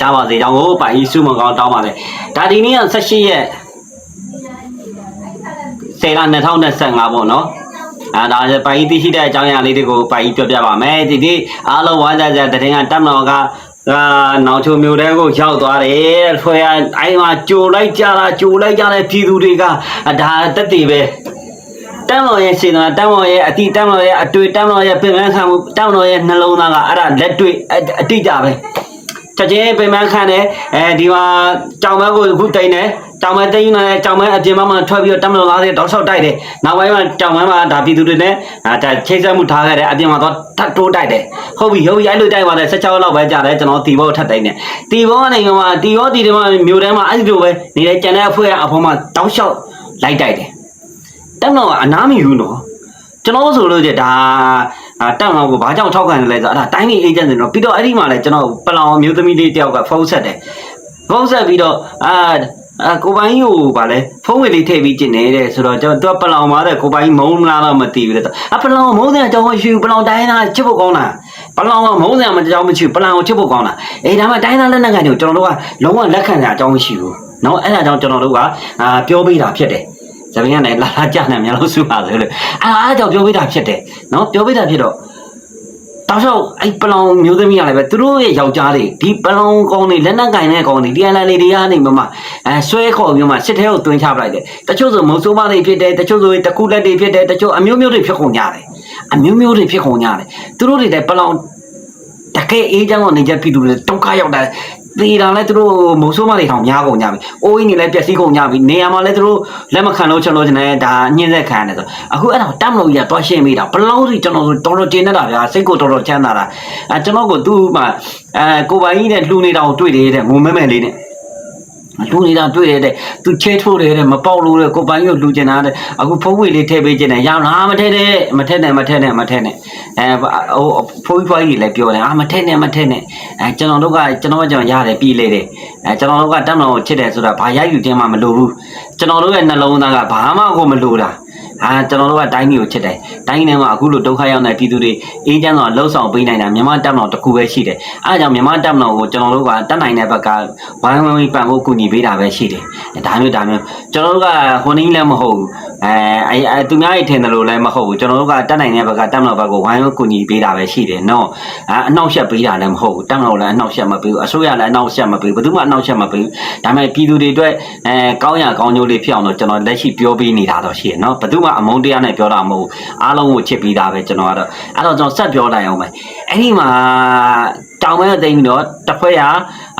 ကြားပါစေကြောင်းကိုပိုင်ကြီးစုမကောင်းတောင်းပါတယ်ဒါဒီနေ့က18ရက်စေလ2025ပေါ့နော်အာဒါပိုင်ကြီးသိရှိတဲ့အကြောင်းအရာလေးတွေကိုပိုင်ကြီးပြောပြပါမယ်ဒီနေ့အားလုံးဝမ်းသာကြတဲ့တင်ကတက်မတော်ကအာနောက်ချုံမျိုးတဲကိုရောက်သွားတယ်ဆွဲရအိမ်မှာကြိုလိုက်ကြတာကြိုလိုက်ကြတဲ့ပြည်သူတွေကဒါတက်တည်ပဲတမ်းတော်ရဲ့စေနာတမ်းတော်ရဲ့အတိတမ်းတော်ရဲ့အတွေ့တမ်းတော်ရဲ့ပြင်ပန်းခံမှုတမ်းတော်ရဲ့နှလုံးသားကအဲ့ဒါလက်တွေ့အတိကြပဲ ချက်ချင်းပြင်ပန်းခံတယ်အဲဒီမှာကြောင်မကိုအခုတိန်တယ်ကြောင်မတိန်နေကြောင်မအပြင်မှာမှထွက်ပြီးတော့တမလို့လားတဲ့တောက်လျှောက်တိုက်တယ်နောက်ပိုင်းမှာကြောင်မမှာဒါပြည်သူတွေနဲ့ဒါချိတ်ဆက်မှုထားခဲ့တယ်အပြင်မှာတော့ထပ်တိုးတိုက်တယ်ဟုတ်ပြီဟုတ်ပြီအဲ့လိုတိုက်ပါတယ်16လောက်ပဲကြာတယ်ကျွန်တော်တီဘောထပ်တိုက်တယ်တီဘောကနေမှာတီဘောတီတွေမှာမြို့ထဲမှာအဲ့ဒီလိုပဲနေတဲ့ကျန်တဲ့အဖွဲအဖေမှာတောက်လျှောက်လိုက်တိုက်တယ်တက်တော့အနားမယူနော်ကျွန်တော်ဆိုလို့ကြဒါ အာတောင်အောင်ကိုဘာကြောင့်ထောက်ခံတယ်လဲဆိုတော့အဲ့ဒါတိုင်းပြည်အေဂျင့်တွေတော့ပြီးတော့အဲ့ဒီမှာလဲကျွန်တော်ပလောင်အမျိုးသမီးလေးတယောက်ကဖုန်းဆက်တယ်ဖုန်းဆက်ပြီးတော့အာအကိုပိုင်းကိုဗာလဲဖုန်းဝေလေးထည့်ပြီးကျင်နေတဲ့ဆိုတော့ကျွန်တော်သူကပလောင်မာတဲ့ကိုပိုင်းမုံမလားတော့မသိဘူးလေအပလောင်မုံစံအကြောင်းမရှိဘူးပလောင်တိုင်းသားချစ်ဖို့ကောင်းလားပလောင်ကမုံစံမအကြောင်းမရှိဘူးပလောင်ကိုချစ်ဖို့ကောင်းလားအေးဒါမှတိုင်းသားလက်နက်ကန်တွေကိုကျွန်တော်တို့ကလုံးဝလက်ခံရအကြောင်းမရှိဘူးနော်အဲ့ဒါကြောင့်ကျွန်တော်တို့ကအာပြောပေးတာဖြစ်တယ် ဇပင်ကလည်းလာလာကြနေများလို့စုပါဆိုလို့အာအားကြောင့်ပြောပေးတာဖြစ်တယ်နော်ပြောပေးတာဖြစ်တော့တောက်လျှောက်အဲ့ပလောင်မျိုးသမီးကလည်းပဲသူတို့ရဲ့ယောက်ျားတွေဒီပလောင်ကောင်တွေလက်နက်ကင်တဲ့ကောင်တွေဒီအလန်လေးတွေကနေမှမအဲဆွဲခေါ်ပြီးမှစစ်ထဲကိုတွင်းချပလိုက်တယ်တချို့ဆိုမုံဆိုးမတွေဖြစ်တယ်တချို့ဆိုတကူလက်တွေဖြစ်တယ်တချို့အမျိုးမျိုးတွေဖြစ်ကုန်ကြတယ်အမျိုးမျိုးတွေဖြစ်ကုန်ကြတယ်သူတို့တွေလည်းပလောင်တကယ်အေးချမ်းကနေကြပြည်သူတွေဒုက္ခရောက်တာ ဒီတောင်လဲသူတို့မုံဆိုးမတွေထောင်များကုန်ကြပြီ။အိုးကြီးနေလဲပျက်စီးကုန်ကြပြီ။နေရာမှာလဲသူတို့လက်မခံလို့ချင်လို့ချင်တယ်ဒါညှင်းဆက်ခံရတယ်ဆို။အခုအဲ့ဒါတမ်းမလို့ကြီးကတွားရှင်းမိတာဘလောက်စီကျွန်တော်တို့တော်တော်ကျင်းနေတာဗျာစိတ်ကိုတော်တော်ချမ်းသာတာ။အဲကျွန်တော်ကိုသူ့မှာအဲကိုပိုင်ကြီးနဲ့လှူနေတာကိုတွေ့တယ်တဲ့ငုံမဲမဲလေးနဲ့ လူနေတာတွေ့ရတဲ့သူချဲထိုးတယ်တဲ့မပေါက်လို့တဲ့ကိုပိုင်ကိုလူကျင်တာတဲ့အခုဖုံးဝေလေးထည့်ပေးကျင်တယ်ရအောင်လားမထည့်နဲ့မထည့်နဲ့မထည့်နဲ့မထည့်နဲ့အဲဟိုဖုံးဖွားကြီးလည်းပြောတယ်အာမထည့်နဲ့မထည့်နဲ့အဲကျွန်တော်တို့ကကျွန်တော်ကကျွန်တော်ရတယ်ပြီးလေတယ်အဲကျွန်တော်တို့ကတက်မလို့ချစ်တယ်ဆိုတာဘာရယူခြင်းမှမလိုဘူးကျွန်တော်တို့ရဲ့နှလုံးသားကဘာမှကိုမလိုတာ အာကျွန်တော်တို့ကတိုင်းပြည်ကိုချစ်တယ်တိုင်းပြည်ထဲမှာအခုလိုဒုက္ခရောက်နေပြည်သူတွေအေးချမ်းစွာလှုပ်ဆောင်ပေးနိုင်တာမြန်မာတပ်မတော်တစ်ခုပဲရှိတယ်အဲဒါကြောင့်မြန်မာတပ်မတော်ကိုကျွန်တော်တို့ကတတ်နိုင်တဲ့ဘက်ကဝိုင်းဝန်းပြီးပံ့ဖို့ကူညီပေးတာပဲရှိတယ်ဒါမျိုးဒါမျိုးကျွန်တော်တို့ကဟိုနည်းလည်းမဟုတ်ဘူးအဲအဲသူများရဲ့ထင်တယ်လို့လည်းမဟုတ်ဘူးကျွန်တော်တို့ကတတ်နိုင်တဲ့ဘက်ကတပ်မတော်ဘက်ကိုဝိုင်းဝန်းကူညီပေးတာပဲရှိတယ်နော်အဲအနောက်ရှက်ပေးတာလည်းမဟုတ်ဘူးတပ်မတော်လည်းအနောက်ရှက်မပေးဘူးအစိုးရလည်းအနောက်ရှက်မပေးဘူးဘယ်သူမှအနောက်ရှက်မပေးဘူးဒါပေမဲ့ပြည်သူတွေအတွက်အဲကောင်းရကောင်းကျိုးလေးဖြစ်အောင်တော့ကျွန်တော်လက်ရှိပြောပေးနေတာတော့ရှိတယ်နော်ဘယ်သူမှအမုန်းတရားနဲ့ပြောတာမဟုတ်ဘူးအားလုံးကိုချစ်ပြီးသားပဲကျွန်တော်ကတော့အဲ့တော့ကျွန်တော်ဆက်ပြောလိုက်အောင်မယ်အဲ့ဒီမှာတောင်မဲသိမ်းပြီးတော့တစ်ဖွဲ့က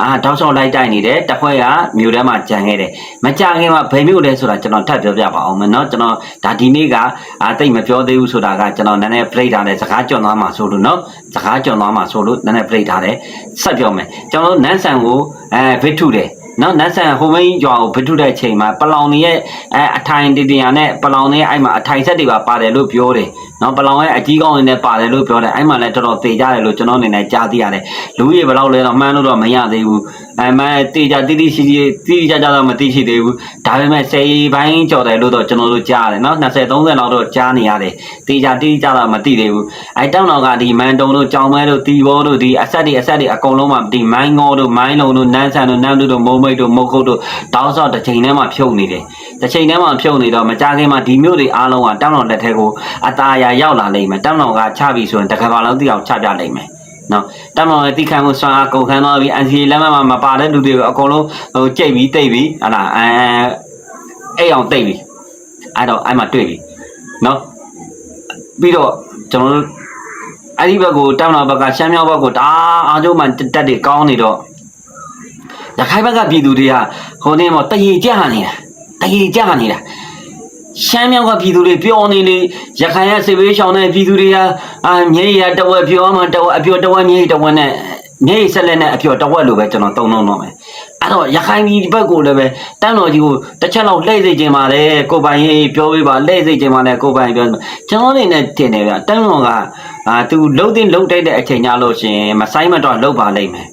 အာတောက်လျှောက်လိုက်တိုက်နေတယ်တစ်ဖွဲ့ကမြို့ထဲမှာကြံခဲ့တယ်မကြခင်မှာဘယ်မြို့လဲဆိုတာကျွန်တော်ထပ်ပြောပြပါအောင်မယ်နော်ကျွန်တော်ဒါဒီနေ့ကအာတိတ်မပြောသေးဘူးဆိုတာကကျွန်တော်နည်းနည်း play ထားတယ်စကားကြွသွားမှာဆိုလို့နော်စကားကြွသွားမှာဆိုလို့နည်းနည်း play ထားတယ်ဆက်ပြောမယ်ကျွန်တော်နန်းဆန်ကိုအဲဗစ်ထုတယ်နော်နတ်ဆန်ဟိုမင်းရွာကိုဗစ်ထုတဲ့အချိန်မှာပလောင်တွေရဲ့အဲအထိုင်တည်တည်ရနဲ့ပလောင်တွေအဲ့မှာအထိုင်ဆက်တွေပါပါတယ်လို့ပြောတယ်နော်ပလောင်ရဲ့အကြီးကောင်းတွေနဲ့ပါတယ်လို့ပြောတယ်အဲ့မှာလည်းတော်တော်သေကြတယ်လို့ကျွန်တော်အနေနဲ့ကြားသိရတယ်လူကြီးဘယ်လောက်လဲတော့မှန်းလို့တော့မရသေးဘူးအဲမှတေကြတိတိရှိရှိတိတိကျကျတော့မသိရှိသေးဘူးဒါပေမဲ့စေဘိုင်းကြော်တယ်လို့တော့ကျွန်တော်တို့ကြားရတယ်နော်20 30လောက်တော့ကြားနေရတယ်တေကြတိတိကျတော့မသိသေးဘူးအဲတောင်းတော်ကဒီမန်တုံတို့ကြောင်မဲတို့တီဘောတို့ဒီအဆက်တွေအဆက်တွေအကုန်လုံးမှဒီမိုင်းငေါတို့မိုင်းလုံးတို့နန်းဆန်တို့နန်းတို့မုံမိတ်တို့မုတ်ခုတ်တို့တောင်းဆော့တစ်ချိန်ထဲမှာဖြုတ်နေတယ်တစ်ချိန်ထဲမှာဖြုတ်နေတော့မကြခင်မှာဒီမျိုးတွေအားလုံးကတောင်းတော်လက်ထဲကိုအตาအရာရောက်လာလိမ့်မယ်တောင်းတော်ကချပြီဆိုရင်တကယ်ပါလုံးသိအောင်ချပြလိမ့်မယ်နော်တမန်တော်တိခံမှုဆွမ်းအားကုန်ခန်းတော့ပြီးအန်စီလက်မမှာမပါတဲ့လူတွေကိုအကုန်လုံးဟိုကြိတ်ပြီးတိတ်ပြီးဟာလားအဲအဲ့အောင်တိတ်ပြီးအဲ့တော့အဲ့မှာတွေ့ပြီနော်ပြီးတော့ကျွန်တော်တို့အဲ့ဒီဘက်ကိုတောင်းတော်ဘက်ကရှမ်းမြောက်ဘက်ကိုဒါအားကျုံးမှတက်တွေကောင်းနေတော့ရခိုင်ဘက်ကပြည်သူတွေကဟိုနေ့မှာတရေကြနေတာ တရေကြနေတာရှမ်းမြောက်ကပြည်သူတွေပျော်နေလေရခိုင်ရဲ့စေဘေးရှောင်းတဲ့ပြည်သူတွေကအာမြေရတဝက်ပြောမှတဝက်အပြောတဝက်မြေတဝက်နဲ့မြေဆက်လက်နဲ့အပြောတဝက်လိုပဲကျွန်တော်တုံ့နှုံတော့မယ်အဲ့တော့ရခိုင်ပြည်ဘက်ကိုလည်းပဲတန်းတော်ကြီးကိုတစ်ချက်လောက်လှည့်စေခြင်းပါလေကိုပိုင်ရေးပြောပေးပါလှည့်စေခြင်းပါလေကိုပိုင်ပြောကျွန်တော်နေနဲ့တင်တယ်ဗျတန်းတော်ကအာသူလှုပ်တင်လှုပ်တိုက်တဲ့အချိန်ကြလို့ရှင်မဆိုင်မတော့လှုပ်ပါလိမ့်မယ်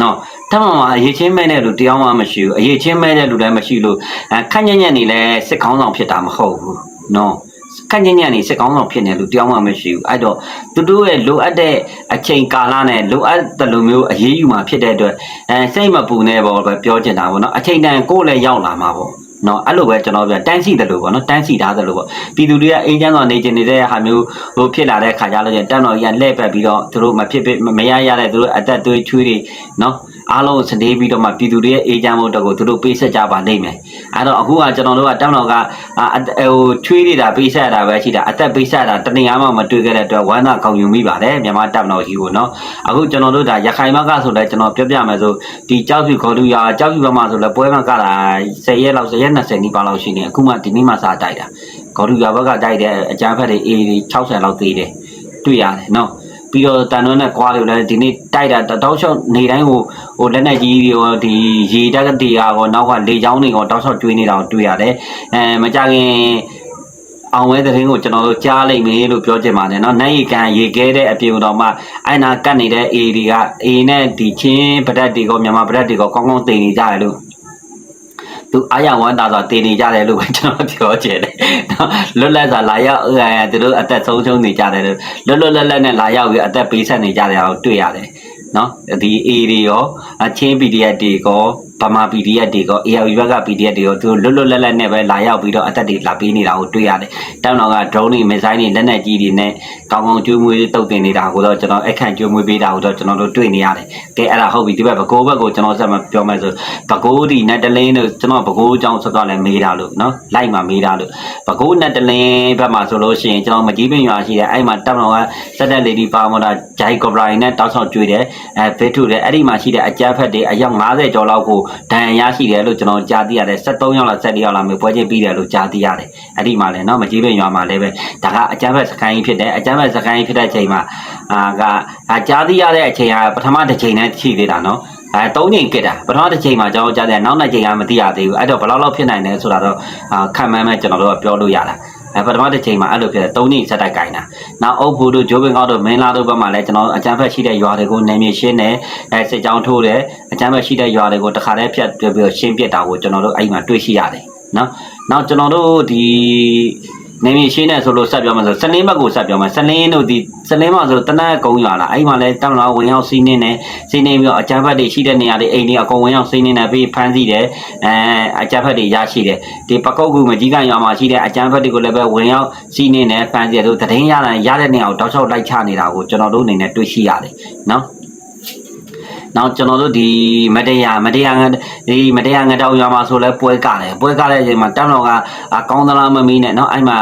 နော်တမန်မှာအရေးချင်းမဲ့တဲ့လူတယောက်မှမရှိဘူးအရေးချင်းမဲ့တဲ့လူလည်းမရှိလို့အခက်ညံ့ညံ့နေလဲစစ်ခေါင်းဆောင်ဖြစ်တာမဟုတ်ဘူးနော်ခန့်ညံ့ညံ့နေစစ်ကောင်းဆောင်ဖြစ်နေလို့တရားမှမရှိဘူးအဲ့တော့သူတို့ရဲ့လိုအပ်တဲ့အချိန်ကာလနဲ့လိုအပ်တဲ့လိုမျိုးအရေးယူမှာဖြစ်တဲ့အတွက်အဲစိတ်မပူနဲ့ပေါ့ပဲပြောချင်တာပေါ့နော်အချိန်တန်ကိုယ်လည်းရောက်လာမှာပေါ့ နော်အဲ့လိုပဲကျွန်တော်ပြောတန်းစီတယ်လို့ပေါ့နော်တန်းစီထားတယ်လို့ပေါ့ပြည်သူတွေကအိမ်ချမ်းတော်နေကျင်နေတဲ့ဟာမျိုးဟိုဖြစ်လာတဲ့ခါကြလို့ရင်တန်းတော်ကြီးကလှည့်ပတ်ပြီးတော့သူတို့မဖြစ်မရရတဲ့သူတို့အသက်သွေးချွေးတွေနော် အားလုံးစနေပြီးတော့မှပြည်သူတွေရဲ့အေးချမ်းမှုတော့ကိုသူတို့ပေးဆက်ကြပါလိမ့်မယ်အဲ့တော့အခုကကျွန်တော်တို့ကတန်းတော်ကဟိုချွေးနေတာပေးဆက်တာပဲရှိတာအသက်ပေးဆက်တာတနေရာမှမတွေ့ခဲ့တဲ့အတွက်ဝမ်းသာကောင်းယူမိပါတယ်မြန်မာတပ်မတော်ကြီးကိုနော်အခုကျွန်တော်တို့ဒါရခိုင်ဘက်ကဆိုလဲကျွန်တော်ပြောပြမယ်ဆိုဒီကြောက်ဖြူခေါ်လူရကြောက်ဖြူဘက်မှာဆိုလဲပွဲမှာကလာ10ရက်လောက်10ရက်20နီးပါးလောက်ရှိနေအခုမှဒီနေ့မှစတိုက်တာခေါ်လူရဘက်ကတိုက်တဲ့အကြမ်းဖက်တွေအေး60လောက်သေးတယ်တွေ့ရတယ်နော် ပြီးတော့တန်တွန်းနဲ့ကွာလို့လည်းဒီနေ့တိုက်တာတောက်လျှောက်နေတိုင်းဟိုဟိုလက်နဲ့ကြီးတွေရောဒီရေတက်တေဟာကောနောက်ကလေချောင်းတွေကောတောက်လျှောက်ကျွေးနေတာကိုတွေ့ရတယ်အဲမကြခင်အောင်ဝဲတဲ့ရင်ကိုကျွန်တော်တို့ကြားလိုက်မယ်လို့ပြောချင်ပါတယ်เนาะနိုင်ရီကန်ရေခဲတဲ့အပြင်တော်မှာအိုင်နာကတ်နေတဲ့အေတွေကအေနဲ့ဒီချင်းပဒတ်တွေကမြန်မာပဒတ်တွေကကောင်းကောင်းသိနေကြတယ်လို့ သူအားရဝမ်းသာစွာတည်နေကြတယ်လို့ပဲကျွန်တော်ပြောချင်တယ်နော်လွတ်လပ်စွာလာရောက်အဲသူတို့အသက်ဆုံးရှုံးနေကြတယ်လို့လွတ်လွတ်လပ်လပ်နဲ့လာရောက်ပြီးအသက်ပေးဆက်နေကြတယ်အောင်တွေ့ရတယ်နော်ဒီ A တွေရောအချင်း PDF တွေရော ဗမာ PDF တွေရော AR ဘက်က PDF တွေရောသူတို့လွတ်လွတ်လပ်လပ်နဲ့ပဲလာရောက်ပြီးတော့အသက်တွေလာပေးနေတာကိုတွေ့ရတယ်။တောင်းတော်က drone တွေ missile တွေလက်နက်ကြီးတွေနဲ့ကောင်းကောင်းကျွေးမွေးတုတ်တင်နေတာကိုတော့ကျွန်တော်အခန့်ကျွေးမွေးပေးတာကိုတော့ကျွန်တော်တို့တွေ့နေရတယ်။ကဲအဲ့ဒါဟုတ်ပြီဒီဘက်ဘကိုးဘက်ကိုကျွန်တော်ဆက်မပြောမယ်ဆိုဘကိုးဒီနတ်တလင်းတို့ကျွန်တော်ဘကိုးအကြောင်းဆက်သွားလဲမေးတာလို့နော်လိုက်မှမေးတာလို့ဘကိုးနတ်တလင်းဘက်မှာဆိုလို့ရှိရင်ကျွန်တော်မကြီးပင်ရွာရှိတယ်အဲ့မှာတပ်မတော်ကစက်တက်လေဒီပါမော်တာဂျိုင်ကော်ပရိုင်နဲ့တောက်ဆောက်ကျွေးတယ်အဲဘစ်ထုတယ်အဲ့ဒီမှာရှိတဲ့အကြမ်းဖက်တွေအယောက်90ကျော်လောက်ကိုဒဏ်ရာရရှိတယ်လို့ကျွန်တော်ကြားသိရတယ်73ယောက်လား74ယောက်လားမျိုးပွဲချင်းပြီးတယ်လို့ကြားသိရတယ်အဲ့ဒီမှာလည်းနော်မကြီးပင်ရွာမှာလည်းပဲဒါကအကြမ်းဖက်စခန်းကြီးဖြစ်တယ်အကြမ်းဖက်စခန်းကြီးဖြစ်တဲ့အချိန်မှာအာကအာကြားသိရတဲ့အချိန်ကပထမတစ်ချိန်နဲ့ရှိသေးတာနော်အဲ၃ချိန်ကစ်တာပထမတစ်ချိန်မှာကျွန်တော်ကြားတယ်နောက်နှစ်ချိန်ကမသိရသေးဘူးအဲ့တော့ဘယ်လောက်လောက်ဖြစ်နိုင်လဲဆိုတာတော့အာခံမှန်းမဲ့ကျွန်တော်တို့ကပြောလို့ရတာ အဲပထမတစ်ချိန်မှာအဲ့လိုဖြစ်တယ်၃ချိန်ဆက်တိုက်ကင်တာနောက်အုပ်ဘူးတို့ဂျိုးပင်ကောက်တို့မင်းလာတို့ဘက်မှာလည်းကျွန်တော်အကြမ်းဖက်ရှိတဲ့ရွာတွေကိုနေမြေရှင်းတယ်အဲစစ်ကြောင်းထိုးတယ်အကြမ်းဖက်ရှိတဲ့ရွာတွေကိုတခါတည်းဖြတ်ပြီးပြီးရှင်းပြတာကိုကျွန်တော်တို့အဲ့မှာတွေ့ရှိရတယ်နော်နောက်ကျွန်တော်တို့ဒီ နေမြေရှင်းတယ်ဆိုလို့ဆက်ပြောမှဆိုစလင်းဘက်ကိုဆက်ပြောမှစလင်းတို့ဒီစလင်းမှာဆိုတနက်ကုန်းရွာလာအဲ့မှာလဲတမလာဝင်ရောက်စီးနေတယ်စီးနေပြီးတော့အကြမ်းဖက်တွေရှိတဲ့နေရာတွေအိမ်တွေအကုန်ဝင်ရောက်စီးနေတယ်ပြီးဖမ်းဆီးတယ်အဲအကြမ်းဖက်တွေရရှိတယ်ဒီပကုတ်ကူမကြီးကရွာမှာရှိတဲ့အကြမ်းဖက်တွေကိုလည်းပဲဝင်ရောက်စီးနေတယ်ဖမ်းဆီးတယ်တို့တရင်ရတဲ့ရတဲ့နေရာကိုတောက်လျှောက်လိုက်ချနေတာကိုကျွန်တော်တို့အနေနဲ့တွေ့ရှိရတယ်နော် နောက်ကျွန်တော်တို့ဒီမတရားမတရားငါဒီမတရားငါတောက်ရွာမှာဆိုလဲပွဲကတယ်ပွဲကတဲ့အချိန်မှာတမ်တော်ကကောင်းသလားမမီးနဲ့နော်အဲ့မှာ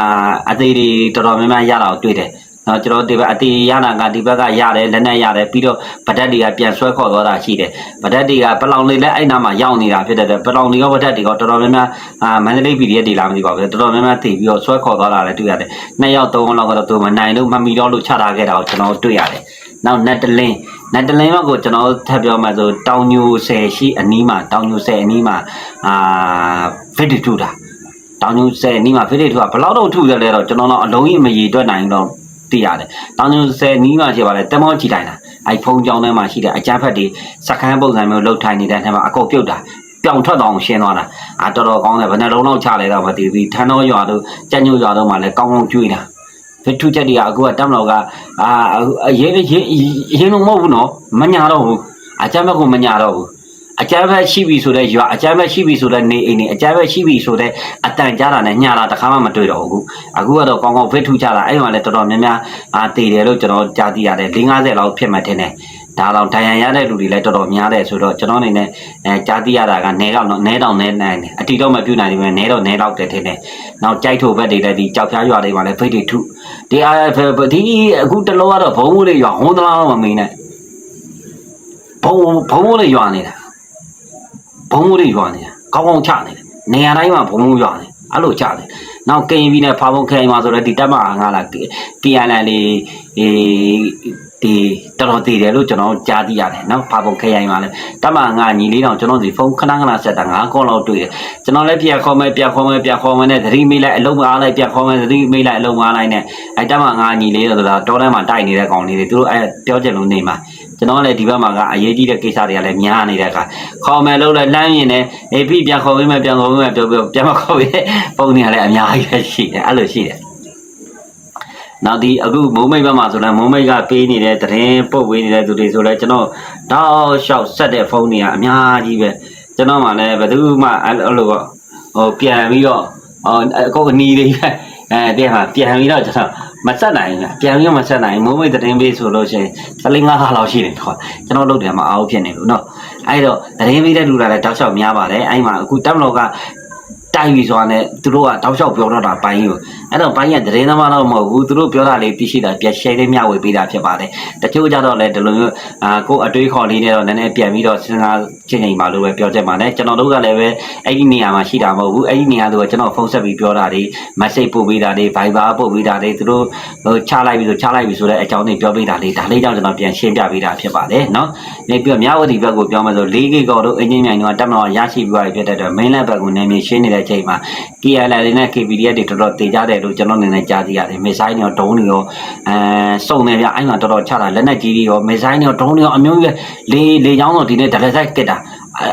အသေးတွေတော်တော်များများရတာကိုတွေ့တယ်နော်ကျွန်တော်ဒီဘက်အတီရနာကဒီဘက်ကရတယ်လက်နဲ့ရတယ်ပြီးတော့ဗဒက်တွေကပြန်ဆွဲခေါ်သွားတာရှိတယ်ဗဒက်တွေကပလောင်လေးလည်းအဲ့နားမှာရောက်နေတာဖြစ်တဲ့အတွက်ပလောင်လေးရောဗဒက်တွေရောတော်တော်များများအာမန္တလေးပြည်ရဲ့ဒေလာမသိပါဘူးတော်တော်များများသိပြီးတော့ဆွဲခေါ်သွားတာလည်းတွေ့ရတယ်နှစ်ယောက်သုံးယောက်လောက်ကတော့သူမနိုင်လို့မမီတော့လို့ချထားခဲ့တာကိုကျွန်တော်တွေ့ရတယ်နောက်နတ်တလင်း နတ်တလင်းဘက်ကိုကျွန်တော်ထပ်ပြောမှဆိုတောင်ညိုဆယ်ရှိအနီးမှာတောင်ညိုဆယ်အနီးမှာအာဗစ်တီထူတာတောင်ညိုဆယ်အနီးမှာဗစ်တီထူကဘယ်လောက်တော့ထူတယ်လဲတော့ကျွန်တော်တော့အလုံးကြီးမရေတွက်နိုင်တော့သိရတယ်။တောင်ကျုံဆယ်နီးမှရှိပါလေတမောကြည့်တိုင်းတာ။အဲဖုံကြောင်းထဲမှာရှိတဲ့အကြမ်းဖက်တွေစကန်းပုံစံမျိုးလှုပ်ထိုင်နေတဲ့ထဲမှာအကုန်ပြုတ်တာ။ပြောင်ထွက်တော့ရှင်းသွားတာ။အာတော်တော်ကောင်းတယ်ဘယ်နှလုံးလောက်ချလဲတော့မသိဘူး။ထန်းတော်ရွာတို့ကြက်ညိုရွာတို့မှာလည်းကောင်းကောင်းကျွေးတာ။ ဖစ်ထုချက်တွေကအခုကတက်မလို့ကအာအရင်ရင်ရင်လုံးမဟုတ်ဘူးနော်။မညာတော့ဘူး။အကြမ်းဖက်ကိုမညာတော့ဘူး။အကြမ်းဖက်ရှိပြီဆိုတဲ့ရွာအကြမ်းဖက်ရှိပြီဆိုတဲ့နေအိမ်နေအကြမ်းဖက်ရှိပြီဆိုတဲ့အတန်ကြားတာနဲ့ညတာတခါမှမတွေ့တော့ဘူးအခုကတော့ကောင်းကောင်းဖစ်ထူကြတာအဲ့ဒီမှာလည်းတော်တော်များများအာတည်တယ်လို့ကျွန်တော်ကြားသိရတယ်50လောက်ဖြစ်မှတင်တယ် ဒါတော့ဒဏ်ရာရတဲ့လူတွေလည်းတော်တော်များတယ်ဆိုတော့ကျွန်တော်အနေနဲ့အဲကြားသိရတာကနေတော့နဲတော့နဲနိုင်တယ်အတီတော့မပြုတ်နိုင်ဘူးနဲတော့နဲတော့တယ်ထင်တယ်နောက်ကြိုက်ထိုဘက်တွေလည်းဒီကြောက်ဖျားရွာတွေမှာလည်းဖိတ်တွေထုဒီအားဒီအခုတလောကတော့ဘုံမိုးလေးရွာဟွန်းတလားတော့မမင်းနဲ့ဘုံဘုံမိုးလေးရွာနေတာဘုံမိုးတွေရွာနေတာကောင်းကောင်းချနေတယ်နေရာတိုင်းမှာဘုံမိုးရွာနေအဲ့လိုချတယ်နောက်ကရင်ပြီးနဲ့ဖာဖုံခိုင်မှာဆိုတော့ဒီတက်မငါလာ PNL လေးအေး ဒီတော်တော်တည်တယ်လို့ကျွန်တော်ကြားသိရတယ်နော်ဖာပုံခရိုင်မှာလဲတက်မငါညီလေးတောင်ကျွန်တော်ဒီဖုန်းခဏခဏဆက်တာငါကောလောက်တွေ့တယ်ကျွန်တော်လည်းပြန်ခေါ်မယ်ပြန်ခေါ်မယ်ပြန်ခေါ်မယ်နဲ့သတိမေးလိုက်အလုံးမအားလိုက်ပြန်ခေါ်မယ်သတိမေးလိုက်အလုံးမအားလိုက်နဲ့အဲတက်မငါညီလေးဆိုတာတောထဲမှာတိုက်နေတဲ့ကောင်လေးတွေသူတို့အဲပြောချင်လို့နေမှာကျွန်တော်လည်းဒီဘက်မှာကအရေးကြီးတဲ့ကိစ္စတွေကလည်းများနေတဲ့အခါခေါ်မယ်လို့လည်းလမ်းရင်လည်းအေးပြီပြန်ခေါ်ပေးမယ်ပြန်ခေါ်ပေးမယ်ပြောပြောပြန်မခေါ်ပေးပုံတွေကလည်းအများကြီးပဲရှိတယ်အဲ့လိုရှိတယ် နောက်ဒီအခုမုံမိတ်ဘက်မှာဆိုလဲမုံမိတ်ကပေးနေတဲ့သတင်းပုတ်ဝေးနေတဲ့သူတွေဆိုလဲကျွန်တော်တောက်လျှောက်ဆက်တဲ့ဖုန်းတွေကအများကြီးပဲကျွန်တော်မှလည်းဘယ်သူမှအဲ့လိုပေါ့ဟိုပြန်ပြီးတော့ဟိုအကုန်အနီးတွေပဲအဲတဲ့ဟာပြန်ပြီးတော့ကျွန်တော်မဆက်နိုင်ဘူးပြန်ပြီးမဆက်နိုင်မုံမိတ်သတင်းပေးဆိုလို့ရှိရင်သလင်းငါးခါလောက်ရှိတယ်တော့ကျွန်တော်လုပ်တယ်မအောင်ဖြစ်နေလို့เนาะအဲ့တော့သတင်းပေးတဲ့လူကလည်းတောက်လျှောက်များပါတယ်အဲ့မှာအခုတက်မလို့က တိုက်ပြီဆိုတာနဲ့သူတို့ကတောက်လျှောက်ပြောတော့တာပိုင်းကိုအဲ့တော့ပိုင်းကသတင်းသမားတော့မဟုတ်ဘူးသူတို့ပြောတာလေးသိရှိတာပြန် share လေးမျှဝေပေးတာဖြစ်ပါတယ်တချို့ကြတော့လည်းဒီလိုမျိုးအာကိုယ်အတွေးခေါ်လေးနဲ့တော့နည်းနည်းပြန်ပြီးတော့စဉ်းစားချင်းချိန်ပါလို့ပဲပြောချက်ပါနဲ့ကျွန်တော်တို့ကလည်းပဲအဲ့ဒီနေရာမှာရှိတာမဟုတ်ဘူးအဲ့ဒီနေရာဆိုတော့ကျွန်တော်ဖုန်းဆက်ပြီးပြောတာတွေ message ပို့ပေးတာတွေ Viber ပို့ပေးတာတွေသူတို့ဟိုချလိုက်ပြီဆိုချလိုက်ပြီဆိုတဲ့အကြောင်းတွေပြောပေးတာလေးဒါလေးကြောင့်ကျွန်တော်ပြန်ရှင်းပြပေးတာဖြစ်ပါတယ်เนาะနေပြီးတော့မြဝတီဘက်ကိုပြောမယ်ဆို 4G ကောတို့အင်ဂျင်မြိုင်တို့ကတက်မတော်ရရှိပြီးသွားပြီဖြစ်တဲ့အတွက် mainland ဘက်ကိုနေမြေရှင်းနေတဲ့ ချိန်မှာ KLL တွေနဲ့ KPDF တွေတော်တော်တေကြတယ်လို့ကျွန်တော်အနေနဲ့ကြားသိရတယ်မေဆိုင်တွေရောဒုံးတွေရောအဲစုံနေပြအဲ့မှာတော်တော်ချတာလက်နက်ကြီးတွေရောမေဆိုင်တွေရောဒုံးတွေရောအမျိုးကြီးပဲလေလေချောင်းတော့ဒီနေ့ဒလက်ဆိုင်ကစ်တာ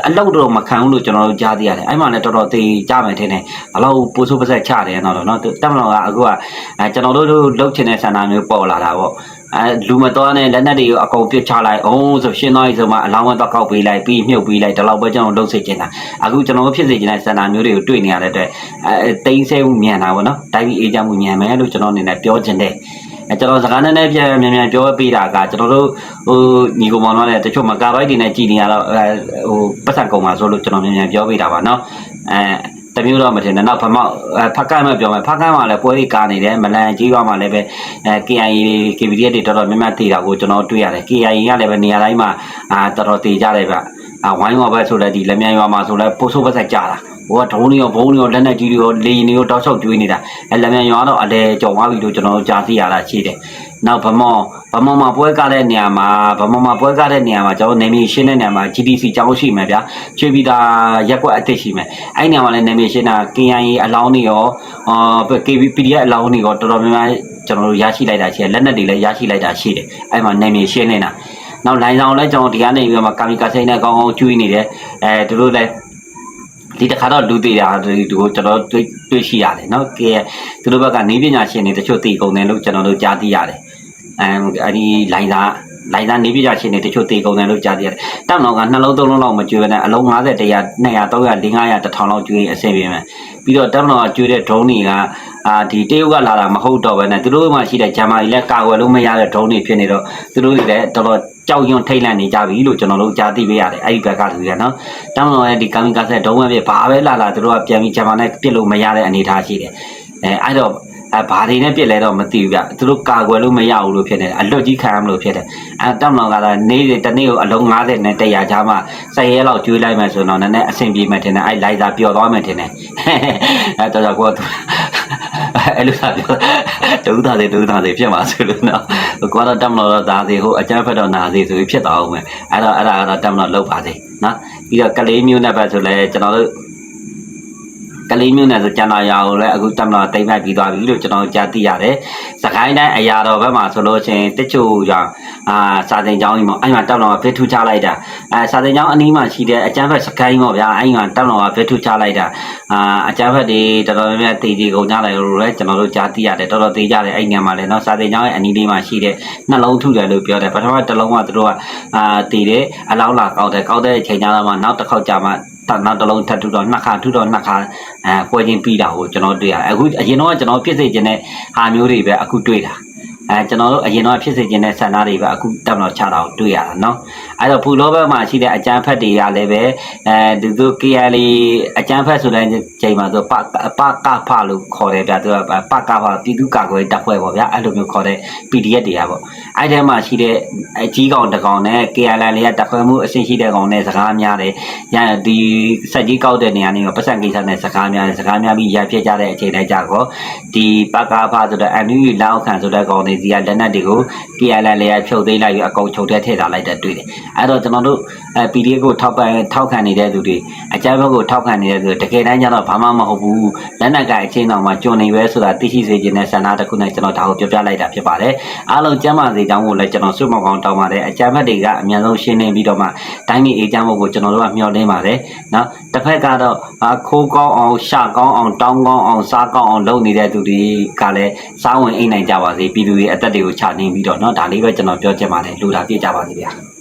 အလောက်တော့မခံဘူးလို့ကျွန်တော်တို့ကြားသိရတယ်အဲ့မှာလည်းတော်တော်တေကြမယ်ထင်တယ်ဘလောက်ပိုးဆိုးပါဆက်ချတယ်တော့တော့နော်တက်မတော်ကအခုကအဲကျွန်တော်တို့လှုပ်ချင်တဲ့ဆန္ဒမျိုးပေါ်လာတာပေါ့ အဲလူမတော်နဲ့လက်နက်တွေကိုအကုန်ပစ်ချလိုက်အောင်ဆိုရှင်းသွားပြီဆိုမှအလောင်းဝဲတော့ကောက်ပေးလိုက်ပြီးမြုပ်ပေးလိုက်ဒီလောက်ပဲကျွန်တော်လှုပ်စေချင်တာအခုကျွန်တော်တို့ဖြစ်စေချင်တဲ့ဆန္ဒမျိုးတွေကိုတွေ့နေရတဲ့အတွက်အဲတိမ့်ဆဲမှုမြန်တာပေါ့နော်တိုင်းပြည်အေးချမ်းမှုမြန်မယ်လို့ကျွန်တော်အနေနဲ့ပြောချင်တယ်အဲကျွန်တော်စကားနည်းနည်းပြန်မြန်မြန်ပြောပေးတာကကျွန်တော်တို့ဟိုညီကောင်မောင်တို့လည်းတချို့မကာဘိုက်တွေနဲ့ကြည်နေရတော့အဲဟိုပတ်သက်ကုန်ပါဆိုလို့ကျွန်တော်မြန်မြန်ပြောပေးတာပါနော်အဲ တမျိုးတော့မထင်နဲ့နောက်ဖမောက်ဖက်ကမ်းမပြောမယ်ဖက်ကမ်းမှာလည်းပွဲတွေကားနေတယ်မလန်ကြီးရွာမှာလည်းပဲအဲ KIA တွေ KVDF တွေတော်တော်များများတည်တာကိုကျွန်တော်တွေ့ရတယ် KIA ကလည်းပဲနေရာတိုင်းမှာအာတော်တော်တည်ကြတယ်ဗျအာဝိုင်းဝါဘက်ဆိုလည်းဒီလက်မြန်ရွာမှာဆိုလည်းပို့ဆိုးဘက်ဆက်ကြတာဟိုကဒုံးတွေရောဘုံတွေရောလက်နက်ကြီးတွေရောလေရင်တွေရောတောက်လျှောက်ကျွေးနေတာအဲလက်မြန်ရွာတော့အလဲကြော်သွားပြီလို့ကျွန်တော်ကြားသိရတာရှိတယ် နောက်ဗမောဗမောမှာပွဲကားတဲ့နေရာမှာဗမောမှာပွဲကားတဲ့နေရာမှာကျွန်တော်နေမြေရှင်းတဲ့နေရာမှာ GDC ကျောင်းရှိမယ်ဗျာချွေပြီးသားရက်ကွက်အသစ်ရှိမယ်အဲ့နေရာမှာလည်းနေမြေရှင်းတာ KIA အလောင်းတွေရောအာ KB PDF အလောင်းတွေရောတော်တော်များများကျွန်တော်တို့ရရှိလိုက်တာရှိတယ်လက်နက်တွေလည်းရရှိလိုက်တာရှိတယ်အဲ့မှာနေမြေရှင်းနေတာနောက်လိုင်းဆောင်လည်းကျွန်တော်ဒီကနေပြီးတော့ကာမီကာစိန်နဲ့ကောင်းကောင်းကျွေးနေတယ်အဲသူတို့လည်းဒီတစ်ခါတော့လူသေးတာဒီကိုကျွန်တော်တွေ့တွေ့ရှိရတယ်เนาะကဲသူတို့ဘက်ကနေပညာရှင်တွေတချို့တည်ကုန်တယ်လို့ကျွန်တော်တို့ကြားသိရတယ် အဲအဲ့ဒီလိုင်းသားလိုင်းသားနေပညာရှင်တွေတချို့တည်ကုန်တယ်လို့ကြားသိရတယ်တောက်တော့ကနှလုံးသုံးလုံးလောက်မကျွေးဘဲနဲ့အလုံး50 100 200 300 400 500 1000လောက်ကျွေးအဆင်ပြေမယ်ပြီးတော့တောက်တော့ကကျွေးတဲ့ drone တွေကအာဒီတရုတ်ကလာတာမဟုတ်တော့ဘဲနဲ့သူတို့မှရှိတဲ့ဂျာမာကြီးလည်းကာကွယ်လို့မရတဲ့ drone တွေဖြစ်နေတော့သူတို့တွေလည်းတော်တော်ကြောက်ရွံ့ထိတ်လန့်နေကြပြီလို့ကျွန်တော်တို့ကြားသိပေးရတယ်အဲ့ဒီဘက်ကလူတွေကနော်တောင်းတော့ရဲ့ဒီကာမီကာဆက်ဒုံးဝဲပြဘာပဲလာလာသူတို့ကပြန်ပြီးဂျာမာနဲ့ပြစ်လို့မရတဲ့အနေအထားရှိတယ်အဲအဲ့တော့ အဲဘာတွေနဲ့ပြစ်လဲတော့မသိဘူးဗျသူတို့ကာကွယ်လို့မရဘူးလို့ဖြစ်နေတယ်အလွတ်ကြီးခံရမလို့ဖြစ်တယ်အဲတောင်းတော့ကလည်းနေ့တနေ့ကိုအလုံး90နဲ့100ချာမှစက်ရဲလောက်ကျွေးလိုက်မယ်ဆိုတော့နည်းနည်းအဆင်ပြေမယ်ထင်တယ်အဲ့လိုက်သာပျော်သွားမယ်ထင်တယ်အဲတော့တော့ကိုအဲ့လိုသာပြောဒုသားတွေဒုသားတွေဖြစ်မှာဆိုလို့နော်ကိုကတော့တက်မလို့တော့ဒါစီဟိုအကျန်းဖက်တော့နာစီဆိုပြီးဖြစ်သွားအောင်မယ်အဲ့တော့အဲ့ဒါကတော့တက်မလို့လောက်ပါစေနော်ပြီးတော့ကလေးမျိုးနဲ့ပဲဆိုလဲကျွန်တော်တို့ ကလေးမျိုးနဲ့ဆိုကျန်တော်ရာကိုလည်းအခုတက်မလို့တိမ့်မိုက်ပြီးသွားပြီလို့ကျွန်တော်ကြားသိရတယ်။စကိုင်းတိုင်းအရာတော်ဘက်မှာဆိုလို့ချင်းတချို့ကြောင့်အာစာသင်ကျောင်းကြီးမှာအဲ့မှာတက်မလို့ဖေးထူချလိုက်တာအဲစာသင်ကျောင်းအနီးမှာရှိတဲ့အကျန်းဖက်စကိုင်းပေါ့ဗျာအဲ့မှာတက်မလို့ဖေးထူချလိုက်တာအာအကျန်းဖက်တွေတော်တော်များများတည်တည်ကုန်ကြတယ်လို့လည်းကျွန်တော်တို့ကြားသိရတယ်တော်တော်တည်ကြတယ်အဲ့ညမှာလည်းနော်စာသင်ကျောင်းရဲ့အနီးလေးမှာရှိတဲ့နှလုံးထုတယ်လို့ပြောတယ်ပထမတစ်လုံးကသူတို့ကအာတည်တယ်အလောင်းလာကောက်တယ်ကောက်တဲ့အချိန်ကျတော့မှနောက်တစ်ခေါက်ကြာမှ နောက်တစ်လုံးထပ်ထူတော့နှစ်ခါထူတော့နှစ်ခါအဲပွဲချင်းပြီးတာကိုကျွန်တော်တွေ့ရတယ်အခုအရင်တော့ကျွန်တော်ဖြစ်စေခြင်းတဲ့ဟာမျိုးတွေပဲအခုတွေ့တာအဲကျွန်တော်တို့အရင်တော့ဖြစ်စေခြင်းတဲ့ဆန္ဒတွေပဲအခုတက်မလို့ချတာကိုတွေ့ရတာเนาะ အဲ့တော့ဖူလောဘက်မှာရှိတဲ့အကျန်းဖက်တွေကလည်းပဲအဲဒီသူ KL အကျန်းဖက်ဆိုတဲ့ချိန်မှာသူပပကဖလို့ခေါ်တယ်ဗျာသူကပကဖပြည်သူ့ကာကွယ်တပ်ဖွဲ့ပေါ့ဗျာအဲ့လိုမျိုးခေါ်တဲ့ PDF တွေကပေါ့အဲ့ထဲမှာရှိတဲ့အကြီးကောင်တကောင်နဲ့ KL လေးကတပ်ဖွဲ့မှုအဆင့်ရှိတဲ့ကောင်နဲ့စကားများတယ်ရဒီစက်ကြီးကောက်တဲ့နေရာနေပတ်စံကိစ္စနဲ့စကားများတယ်စကားများပြီးရဖြစ်ကြတဲ့အချိန်တိုင်းကြတော့ဒီပကဖဆိုတဲ့အန်ယူလောက်ခံဆိုတဲ့ကောင်တွေစီကလက်နက်တွေကို KLL လေးဖြုတ်သိမ်းလိုက်ပြီးအကုန်ချုပ်ထဲထည့်ထားလိုက်တဲ့တွေ့တယ်အဲ့တော့ကျွန်တော်တို့အဲ PDF ကိုထောက်ပံ့ထောက်ခံနေတဲ့သူတွေအကြမ်းဖက်ကိုထောက်ခံနေတဲ့သူတကယ်တမ်းကျတော့ဘာမှမဟုတ်ဘူးလက်နက်ကင်အချင်းတော်မှာကျွန်နေပဲဆိုတာသိရှိစေခြင်းနဲ့ဆန္ဒတစ်ခုနဲ့ကျွန်တော်ဒါကိုပြောပြလိုက်တာဖြစ်ပါတယ်အားလုံးကျမ်းမာစေကြောင်းကိုလည်းကျွန်တော်ဆုမကောင်းတောင်းပါတယ်အကြမ်းဖက်တွေကအများဆုံးရှင်းနေပြီးတော့မှတိုင်းပြည်အေးချမ်းဖို့ကိုကျွန်တော်တို့ကမျှော်လင့်ပါတယ်နော်တစ်ဖက်ကတော့ခိုးကောင်းအောင်ရှာကောင်းအောင်တောင်းကောင်းအောင်စားကောင်းအောင်လုပ်နေတဲ့သူတွေကလည်းစားဝင်အိမ်နိုင်ကြပါစေပြည်သူတွေအသက်တွေကိုချနှင်းပြီးတော့နော်ဒါလေးပဲကျွန်တော်ပြောချင်ပါတယ်လူတာပြည့်ကြပါစေဗျာ